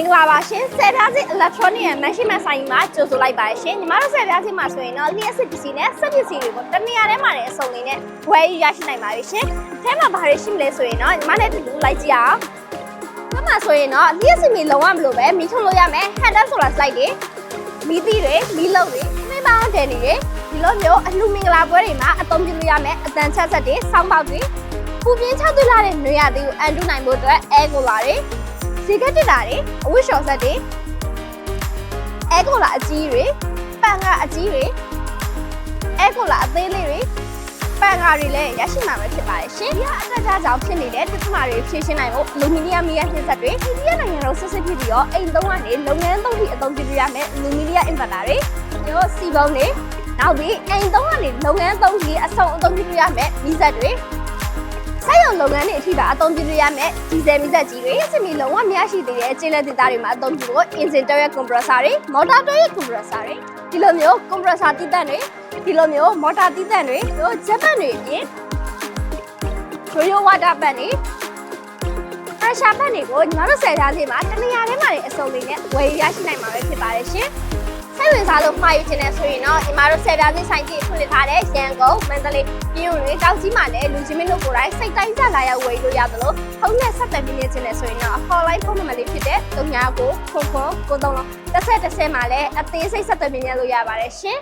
မင်္ဂလာပါရှင်ဆယ်ပြားစီ electronic ရဲ့ machine မဆိုင်မှာကြိုဆိုလိုက်ပါတယ်ရှင်ညီမတို့ဆယ်ပြားစီမှာဆိုရင်တော့လျှက်စစ်ပစ္စည်းနဲ့စက်ပစ္စည်းတွေကိုတနေရာထဲမှာလည်းအစုံလေးနဲ့ဝယ်ယူရရှိနိုင်ပါပြီရှင်အဲမှာဘာတွေရှိမလဲဆိုရင်တော့ညီမနဲ့တူတူလိုက်ကြည့်အောင်ဒီမှာဆိုရင်တော့လျှက်စစ်မီလုံးဝမလို့ပဲမီးထုတ်လို့ရမယ် handle solar slide တွေမီးသီးတွေမီးလုံးတွေမင်းပေါင်းတယ်တွေဒီလိုမျိုးအလှမင်္ဂလာပွဲတွေမှာအသုံးပြုလို့ရမယ်အတန်ချက်ဆက်တွေစောင်းပေါက်တွေပူပြင်းချသွေးလာတဲ့နေရာတွေကိုအန်တူနိုင်ဖို့အတွက်အဲကိုလာတွေ စီကတ်တက်တာတွေအဝတ်လျှော်ဆက်တွေအဲကိုလာအကြီးတွေပန်ကအကြီးတွေအဲကိုလာအသေးလေးတွေပန်ကားတွေလည်းရရှိမှာပဲဖြစ်ပါတယ်ရှင်ဒီကအတက်ကြကြောင်ဖြစ်နေတဲ့ပြဿနာတွေဖြေရှင်းနိုင်ဖို့လူမီနီယမ်မီယာနှင်းဆက်တွေအိန္ဒိယနိုင်ငံတော်ဆက်စစ်ဖြစ်ပြီးတော့အိမ်သုံးကနေလုပ်ငန်းသုံးပြီးအသုံးပြုလို့ရမယ်လူမီနီယမ်အင်ဗာတာတွေပြီးတော့စီပုံတွေနောက်ပြီးအိမ်သုံးကနေလုပ်ငန်းသုံးပြီးအဆုံးအသုံးပြုလို့ရမယ်မီးစက်တွေ ဆက်ရုံလုပ်ငန်းတွေအထိပါအသုံးပြုလို့ရမယ်ဒီဇယ်မီးသက်ကြီးတွေစမီလုံးဝမရရှိသေးတဲ့အခြေလက်ဒေတာတွေမှာအသုံးပြုဖို့ engine တွဲရဲ့ compressor တွေ motor တွဲရဲ့ compressor တွေဒီလိုမျိုး compressor တည်တံ့တွေဒီလိုမျိုး motor တည်တံ့တွေတို့ဂျက်ပန်တွေအပြင်ရိုးရိုး water ပန်တွေအရှာပန်တွေကိုညီမတို့ဆယ်ထားစီမှာတနေရာထဲမှာနေအစုံလေးနဲ့ဝယ်ယူရရှိနိုင်မှာပဲဖြစ်ပါတယ်ရှင်စိတ် ဝင်စားလို့မှာယူခြင်းနဲ့ဆိုရင်တော့ဒီမှာတို့ဆယ်ပြားစီဆိုင်ကြီးဖွင့်လှစ်ထားတဲ့ရန်ကုန်မန္တလေးပြည်ုံတွေတောက်ကြီးမှာလည်းလူချင်းမင်းတို့ကိုယ်တိုင်စိတ်တိုင်းကြလာရောက်ဝယ်လို့ရသလိုဖုန်းနဲ့ဆက်သွယ်မြင်ခြင်းနဲ့ဆိုရင်တော့ hotline ဖုန်းနံပါတ်လေးဖြစ်တဲ့39ကိုခုခုကိုသုံးလုံးတစ်ဆက်တစ်ဆက်မှာလည်းအသေးစိတ်ဆက်သွယ်မြင်ရလို့ရပါတယ်ရှင်